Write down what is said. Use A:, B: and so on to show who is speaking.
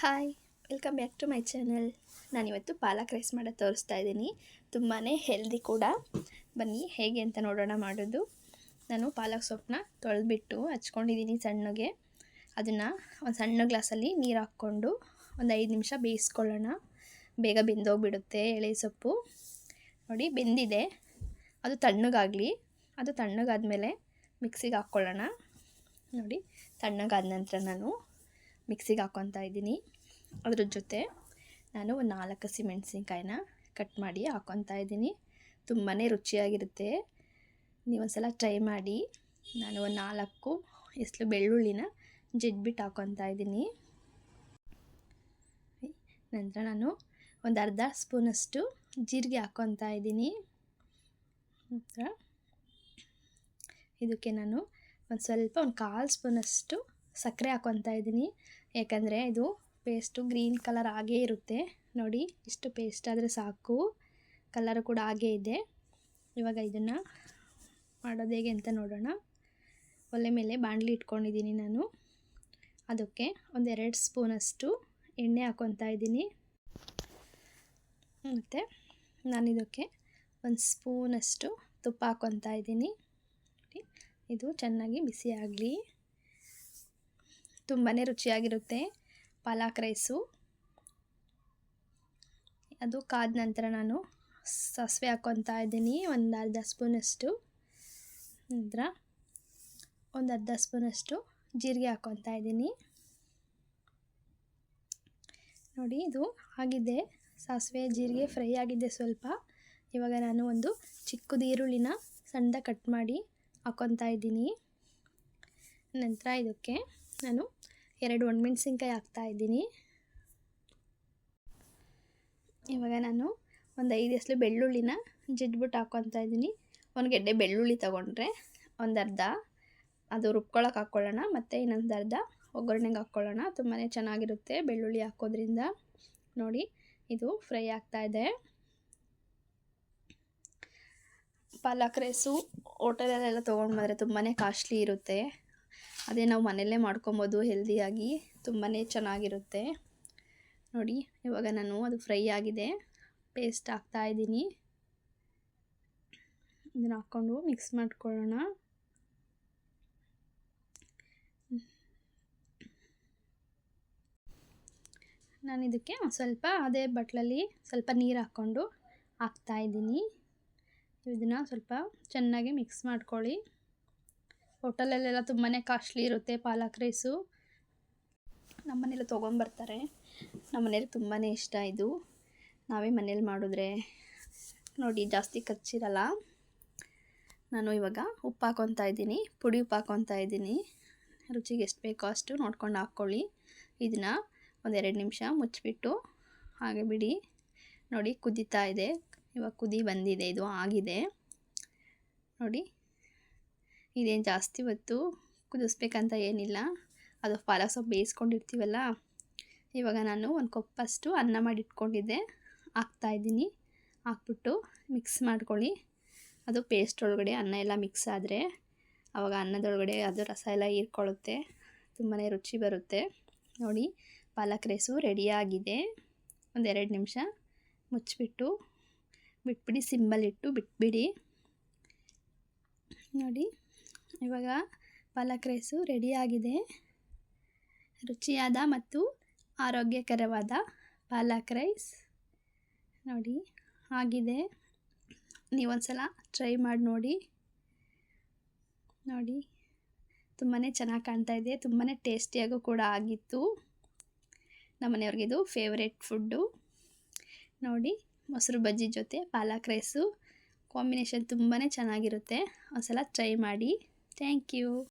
A: Hi welcome back to my channel ನಾನಿವತ್ತು palak rice ಮಾಡೋದು ತೋರಿಸ್ತಾ ಇದ್ದೀನಿ. ತುಂಬಾ ಹೆಲ್ದಿ ಕೂಡ. ಬನ್ನಿ, ಹೇಗೆ ಅಂತ ನೋಡೋಣ ಮಾಡೋದು. ನಾನು ಪಾಲಕ್ ಸೊಪ್ಪನ್ನ ತೊಳೆದ್ಬಿಟ್ಟು ಹಚ್ಕೊಂಡಿದ್ದೀನಿ ಸಣ್ಣಗೆ. ಅದನ್ನು ಒಂದು ಸಣ್ಣ ಗ್ಲಾಸಲ್ಲಿ ನೀರು ಹಾಕ್ಕೊಂಡು ಒಂದು ಐದು ನಿಮಿಷ ಬೇಯಿಸ್ಕೊಳ್ಳೋಣ. ಬೇಗ ಬೆಂದೋಗ್ಬಿಡುತ್ತೆ ಎಳೆ ಸೊಪ್ಪು. ನೋಡಿ, ಬೆಂದಿದೆ. ಅದು ತಣ್ಣಗಾಗಲಿ. ಅದು ತಣ್ಣಗಾದ ಮೇಲೆ ಮಿಕ್ಸಿಗೆ ಹಾಕ್ಕೊಳ್ಳೋಣ. ನೋಡಿ, ತಣ್ಣಗಾದ ನಂತರ ನಾನು ಮಿಕ್ಸಿಗೆ ಹಾಕ್ಕೊತಾ ಇದ್ದೀನಿ. ಅದ್ರ ಜೊತೆ ನಾನು ಒಂದು ನಾಲ್ಕು ಹಸಿಮೆಣ್ಸಿನ್ಕಾಯಿನ ಕಟ್ ಮಾಡಿ ಹಾಕ್ಕೊತಾ ಇದ್ದೀನಿ. ತುಂಬಾ ರುಚಿಯಾಗಿರುತ್ತೆ. ನೀವೊಂದು ಸಲ ಟ್ರೈ ಮಾಡಿ. ನಾನು ಒಂದು ನಾಲ್ಕು ಎಸ್ಲು ಬೆಳ್ಳುಳ್ಳಿನ ಜಜ್ಬಿಟ್ಟು ಹಾಕ್ಕೊತಾ ಇದ್ದೀನಿ. ನಂತರ ನಾನು ಒಂದು ಅರ್ಧ ಸ್ಪೂನಷ್ಟು ಜೀರಿಗೆ ಹಾಕ್ಕೊತಾ ಇದ್ದೀನಿ. ನಂತರ ಇದಕ್ಕೆ ನಾನು ಒಂದು ಸ್ವಲ್ಪ ಒಂದು ಕಾಲು ಸ್ಪೂನಷ್ಟು ಸಕ್ಕರೆ ಹಾಕೊತಾ ಇದ್ದೀನಿ. ಯಾಕಂದರೆ ಇದು ಪೇಸ್ಟು ಗ್ರೀನ್ ಕಲರ್ ಆಗೇ ಇರುತ್ತೆ. ನೋಡಿ, ಇಷ್ಟು ಪೇಸ್ಟ್ ಆದರೆ ಸಾಕು. ಕಲರ್ ಕೂಡ ಹಾಗೇ ಇದೆ. ಇವಾಗ ಇದನ್ನು ಮಾಡೋದು ಹೇಗೆ ಅಂತ ನೋಡೋಣ. ಒಲೆ ಮೇಲೆ ಬಾಣಲಿ ಇಟ್ಕೊಂಡಿದ್ದೀನಿ ನಾನು. ಅದಕ್ಕೆ ಒಂದೆರಡು ಸ್ಪೂನಷ್ಟು ಎಣ್ಣೆ ಹಾಕೊತಾ ಇದ್ದೀನಿ. ಮತ್ತು ನಾನಿದಕ್ಕೆ ಒಂದು ಸ್ಪೂನಷ್ಟು ತುಪ್ಪ ಹಾಕೊತಾ ಇದ್ದೀನಿ. ಇದು ಚೆನ್ನಾಗಿ ಬಿಸಿ ಆಗಲಿ. ತುಂಬಾ ರುಚಿಯಾಗಿರುತ್ತೆ ಪಾಲಕ್ ರೈಸು. ಅದು ಕಾದ ನಂತರ ನಾನು ಸಾಸಿವೆ ಹಾಕ್ಕೊತಾ ಇದ್ದೀನಿ, ಒಂದು ಅರ್ಧ ಸ್ಪೂನಷ್ಟು. ನಂತರ ಒಂದು ಅರ್ಧ ಸ್ಪೂನಷ್ಟು ಜೀರಿಗೆ ಹಾಕ್ಕೊತಾ ಇದ್ದೀನಿ. ನೋಡಿ, ಇದು ಆಗಿದೆ. ಸಾಸಿವೆ, ಜೀರಿಗೆ ಫ್ರೈ ಆಗಿದೆ ಸ್ವಲ್ಪ. ಇವಾಗ ನಾನು ಒಂದು ಚಿಕ್ಕದು ಈರುಳ್ಳಿನ ಸಣ್ಣದ ಕಟ್ ಮಾಡಿ ಹಾಕ್ಕೊತಾ ಇದ್ದೀನಿ. ನಂತರ ಇದಕ್ಕೆ ನಾನು ಎರಡು ಒಣಮೆಣಸಿನ್ಕಾಯಿ ಹಾಕ್ತಾ ಇದ್ದೀನಿ. ಇವಾಗ ನಾನು ಒಂದು ಐದು ಎಸಲು ಬೆಳ್ಳುಳ್ಳಿನ ಜಿಡ್ಬಿಟ್ಟು ಹಾಕ್ಕೊತಾ ಇದ್ದೀನಿ. ಒಂದು ಗೆಡ್ಡೆ ಬೆಳ್ಳುಳ್ಳಿ ತೊಗೊಂಡ್ರೆ ಒಂದು ಅರ್ಧ. ಅದು ರುಬ್ಕೊಳಕ್ಕೆ ಹಾಕ್ಕೊಳ್ಳೋಣ ಮತ್ತು ಇನ್ನೊಂದು ಅರ್ಧ ಒಗ್ಗರಣೆಗೆ ಹಾಕ್ಕೊಳ್ಳೋಣ ತುಂಬಾ ಚೆನ್ನಾಗಿರುತ್ತೆ ಬೆಳ್ಳುಳ್ಳಿ ಹಾಕೋದ್ರಿಂದ. ನೋಡಿ, ಇದು ಫ್ರೈ ಆಗ್ತಾಯಿದೆ ಪಾಲಕ್ ರೈಸು ಹೋಟೆಲಲ್ಲೆಲ್ಲ ತೊಗೊಂಡು ಬಂದರೆ ತುಂಬಾ ಕಾಸ್ಟ್ಲಿ ಇರುತ್ತೆ. ಅದೇ ನಾವು ಮನೆಯಲ್ಲೇ ಮಾಡ್ಕೊಬೋದು ಹೆಲ್ದಿಯಾಗಿ ತುಂಬಾ ಚೆನ್ನಾಗಿರುತ್ತೆ. ನೋಡಿ, ಇವಾಗ ನಾನು ಅದು ಫ್ರೈ ಆಗಿದೆ. ಪೇಸ್ಟ್ ಹಾಕ್ತಾಯಿದ್ದೀನಿ ಇದನ್ನು ಹಾಕ್ಕೊಂಡು ಮಿಕ್ಸ್ ಮಾಡ್ಕೊಳ್ಳೋಣ. ನಾನು ಇದಕ್ಕೆ ಸ್ವಲ್ಪ ಅದೇ ಬಟ್ಲಲ್ಲಿ ಸ್ವಲ್ಪ ನೀರು ಹಾಕ್ಕೊಂಡು ಹಾಕ್ತಾಯಿದ್ದೀನಿ ಇದನ್ನು ಸ್ವಲ್ಪ ಚೆನ್ನಾಗಿ ಮಿಕ್ಸ್ ಮಾಡ್ಕೊಳ್ಳಿ. ಹೋಟೆಲಲ್ಲೆಲ್ಲ ತುಂಬಾ ಕಾಸ್ಟ್ಲಿ ಇರುತ್ತೆ ಪಾಲಕ್ ರೈಸು. ನಮ್ಮ ಮನೇಲಿ ತೊಗೊಂಬರ್ತಾರೆ ನಮ್ಮ ಮನೇಲಿ ತುಂಬಾ ಇಷ್ಟ ಇದು. ನಾವೇ ಮನೇಲಿ ಮಾಡಿದ್ರೆ ನೋಡಿ ಜಾಸ್ತಿ ಖರ್ಚಿರಲ್ಲ ನಾನು ಇವಾಗ ಉಪ್ಪು ಹಾಕೊತ ಇದ್ದೀನಿ. ಪುಡಿ ಉಪ್ಪು ಹಾಕೊತ ಇದ್ದೀನಿ. ರುಚಿಗೆ ಎಷ್ಟು ಬೇಕೋ ಅಷ್ಟು ನೋಡ್ಕೊಂಡು ಹಾಕ್ಕೊಳ್ಳಿ. ಇದನ್ನು ಒಂದೆರಡು ನಿಮಿಷ ಮುಚ್ಚಿಬಿಟ್ಟು ಹಾಗೆ ಬಿಡಿ. ನೋಡಿ ಕುದೀತಾ ಇದೆ. ಇವಾಗ ಕುದಿ ಬಂದಿದೆ. ಇದು ಆಗಿದೆ. ನೋಡಿ. ಇದೇನು ಜಾಸ್ತಿ ಹೊತ್ತು ಕುದಿಸ್ಬೇಕಂತ ಏನಿಲ್ಲ. ಅದು ಪಾಲಕ್ ಸೊಪ್ಪು ಬೇಯಿಸ್ಕೊಂಡಿರ್ತೀವಲ್ಲ? ಇವಾಗ ನಾನು ಒಂದು ಕೊಪ್ಪಷ್ಟು ಅನ್ನ ಮಾಡಿ ಇಟ್ಕೊಂಡಿದ್ದೆ ಹಾಕ್ತಾಯಿದ್ದೀನಿ ಹಾಕ್ಬಿಟ್ಟು ಮಿಕ್ಸ್ ಮಾಡ್ಕೊಳ್ಳಿ. ಅದು ಪೇಸ್ಟ್ ಒಳಗಡೆ ಅನ್ನ ಎಲ್ಲ ಮಿಕ್ಸ್ ಆದರೆ ಆವಾಗ ಅನ್ನದೊಳಗಡೆ ಅದು ರಸ ಎಲ್ಲ ಹೀರ್ಕೊಳ್ಳುತ್ತೆ. ತುಂಬಾ ರುಚಿ ಬರುತ್ತೆ. ನೋಡಿ, ಪಾಲಕ್ ರೈಸು ರೆಡಿಯಾಗಿದೆ ಒಂದೆರಡು ನಿಮಿಷ ಮುಚ್ಚಿಬಿಟ್ಟು ಬಿಟ್ಬಿಡಿ ಸಿಂಬಲ್ ಇಟ್ಟು ಬಿಟ್ಬಿಡಿ. ನೋಡಿ. ಇವಾಗ ಪಾಲಕ್ ರೈಸು ರೆಡಿಯಾಗಿದೆ. ರುಚಿಯಾದ ಮತ್ತು ಆರೋಗ್ಯಕರವಾದ ಪಾಲಕ್ ರೈಸ್ ನೋಡಿ, ಆಗಿದೆ. ನೀವೊಂದ್ಸಲ ಟ್ರೈ ಮಾಡಿ ನೋಡಿ. ನೋಡಿ ತುಂಬಾ ಚೆನ್ನಾಗಿ ಕಾಣ್ತಾ ಇದೆ. ತುಂಬಾ ಟೇಸ್ಟಿಯಾಗೂ ಕೂಡ ಆಗಿತ್ತು. ನಮ್ಮನೆಯವ್ರಿಗಿದು ಫೇವ್ರೆಟ್ ಫುಡ್ಡು ನೋಡಿ, ಮೊಸರು ಬಜ್ಜಿ ಜೊತೆ ಪಾಲಕ್ ರೈಸು ಕಾಂಬಿನೇಷನ್ ತುಂಬಾ ಚೆನ್ನಾಗಿರುತ್ತೆ. ಒಂದ್ಸಲ ಟ್ರೈ ಮಾಡಿ. Thank you.